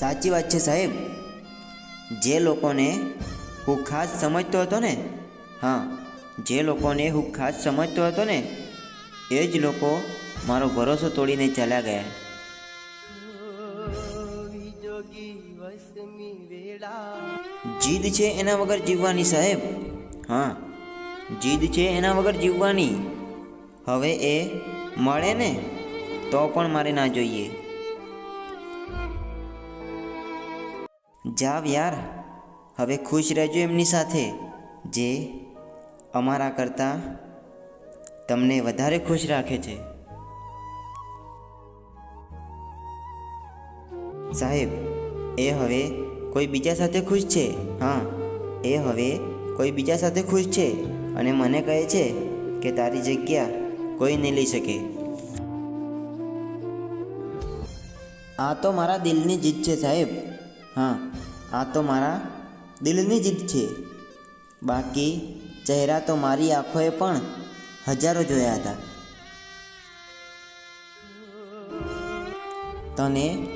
સાચી વાત છે સાહેબ. જે લોકોને હું ખાસ સમજતો હતો ને, હા, જે લોકોને હું ખાસ સમજતો હતો ને, એ જ લોકો મારો ભરોસો તોડીને ચાલ્યા ગયા. જીદ છે એના વગર જીવવાની સાહેબ. હા, જીદ છે એના વગર જીવવાની. હવે એ મળે ને, તો પણ મારે ના જોઈએ. જાવ યાર. હવે ખુશ રહેજો એમની સાથે, જે અમારા કરતાં તમને વધારે ખુશ રાખે છે. સાહેબ, એ હવે કોઈ બીજા સાથે ખુશ છે? હા, એ હવે કોઈ બીજા સાથે ખુશ છે અને મને કહે છે કે તારી જગ્યા કોઈ નહીં લઈ શકે. આ તો મારા દિલની જીત છે સાહેબ. હા, આ તો મારા દિલની જીત છે. બાકી ચહેરા તો મારી આંખોએ પણ હજારો જોયા હતા. તને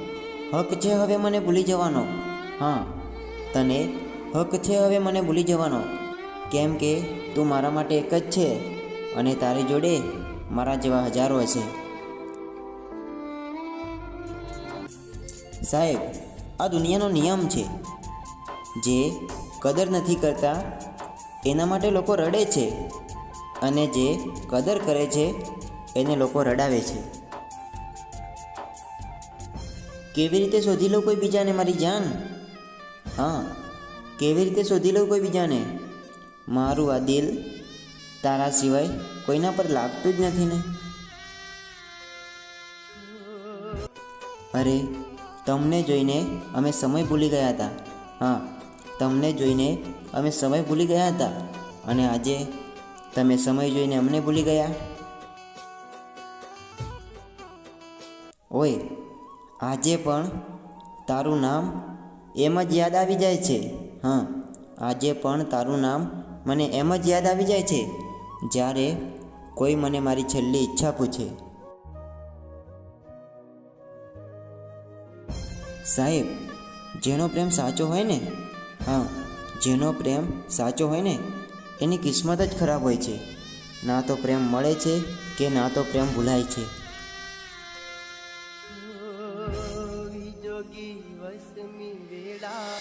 હક છે હવે મને ભૂલી જવાનો? હા, તને હક છે હવે મને ભૂલી જવાનો. કેમ કે તું મારા માટે એક જ છે અને તારી જોડે મારા જેવા હજારો હશે. સાહેબ આ દુનિયાનો નિયમ છે જે કદર નથી કરતા, એના માટે લોકો રડે છે અને જે કદર કરે છે, એને લોકો રડાવે છે. કેવી રીતે શોધી લો કોઈ બીજાને મારી જાન? હા, કેવી રીતે શોધી લઉં કોઈ બીજાને? મારું આ દિલ તારા સિવાય કોઈના પર લાગતું જ નથી ને. અરે તમને જોઈને અમે સમય ભૂલી ગયા હતા. હા, તમને જોઈને અમે સમય ભૂલી ગયા હતા. અને આજે તમે સમય જોઈને અમને ભૂલી ગયા? ઓય, આજે પણ તારું નામ એમ જ યાદ આવી જાય છે. હા, આજે પણ તારું નામ મને એમ જ યાદ આવી જાય છે. જ્યારે કોઈ મને મારી છેલ્લી ઈચ્છા પૂછે સાહેબ, જેનો પ્રેમ સાચો હોય ને, હા, જેનો પ્રેમ સાચો હોય ને, એની કિસ્મત જ ખરાબ હોય છે. ના તો પ્રેમ મળે છે કે ના તો પ્રેમ ભૂલાય છે. જોગી વસમી વેળા